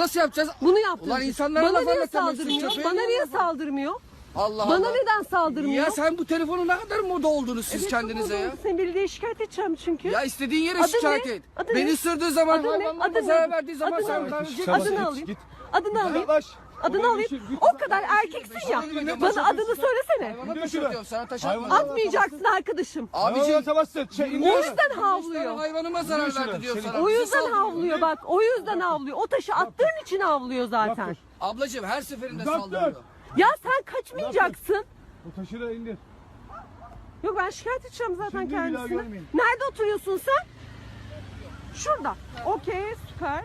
nasıl yapacağız? Bunu yaptı. Ulan insanlara Bana laf niye anlatamıyorsun, saldırmıyor? köpeğe Bana niye niye laf- saldırmıyor? Allah Bana Allah. neden saldırmıyor? Ya sen bu telefonun ne kadar moda oldunuz siz Evet, kendinize ya. Seni belediyeye şikayet edeceğim çünkü. Ya istediğin yere Adı şikayet ne? et. Adı Beni ne? ısırdığı zaman Adı ne? hayvanlarıma Adı zarar ne? verdiği zaman Adı sen ne? bana Adını alayım. Adını alayım. Yavaş. Adını alayım. O kadar erkeksin ya. Bana adını söylesene. Hayvana taş şunu. atıyorum sana taş Hayvan- atma. Atmayacaksın arkadaşım. Abicim. Abicim atamazsın. Şey, O indir. yüzden havlıyor. hayvanıma zarar verdi diyor sana. O yüzden havlıyor bak. O yüzden havlıyor. O taşı attığın için havlıyor zaten. Ablacığım her seferinde Uzak saldırıyor. Ya sen kaçmayacaksın. Bu taşı da indir. Yok ben şikayet edeceğim zaten Şimdi bir daha. Nerede oturuyorsun sen? Şurada. Okey süper.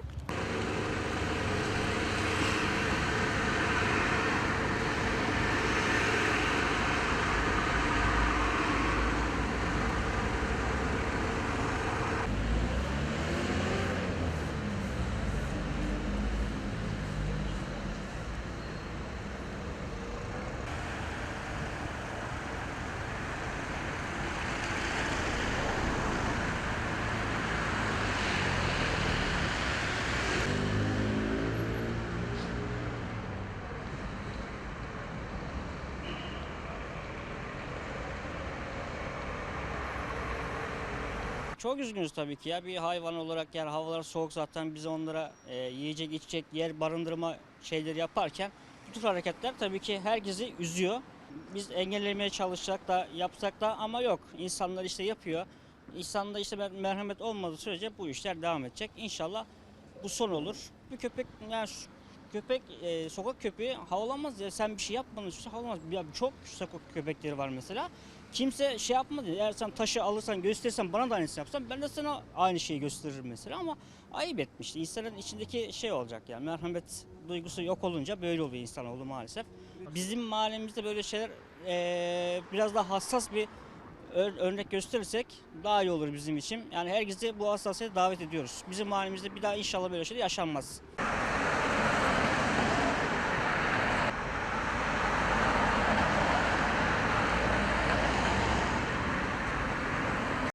Çok üzgünüz tabii ki ya bir hayvan olarak yani havalar soğuk zaten biz onlara e, yiyecek içecek yer barındırma şeyleri yaparken bu tür hareketler tabii ki herkesi üzüyor. Biz engellemeye çalışsak da yapsak da ama yok insanlar işte yapıyor. İnsanda işte mer- merhamet olmadığı sürece bu işler devam edecek. İnşallah bu son olur. Bir köpek yani köpek e, sokak köpeği havalamaz ya sen bir şey yapmadığın sürece havalamaz. Ya çok sokak köpekleri var mesela. Kimse şey yapmadı. Eğer sen taşı alırsan gösterirsen bana da aynısını yapsan ben de sana aynı şeyi gösteririm mesela ama ayıp etmişti. İnsanın içindeki şey olacak yani merhamet duygusu yok olunca böyle oluyor insanoğlu maalesef. Bizim mahallemizde böyle şeyler eee, biraz daha hassas bir ör- örnek gösterirsek daha iyi olur bizim için. Yani herkese bu hassasiyete davet ediyoruz. Bizim mahallemizde bir daha inşallah böyle şeyler yaşanmaz.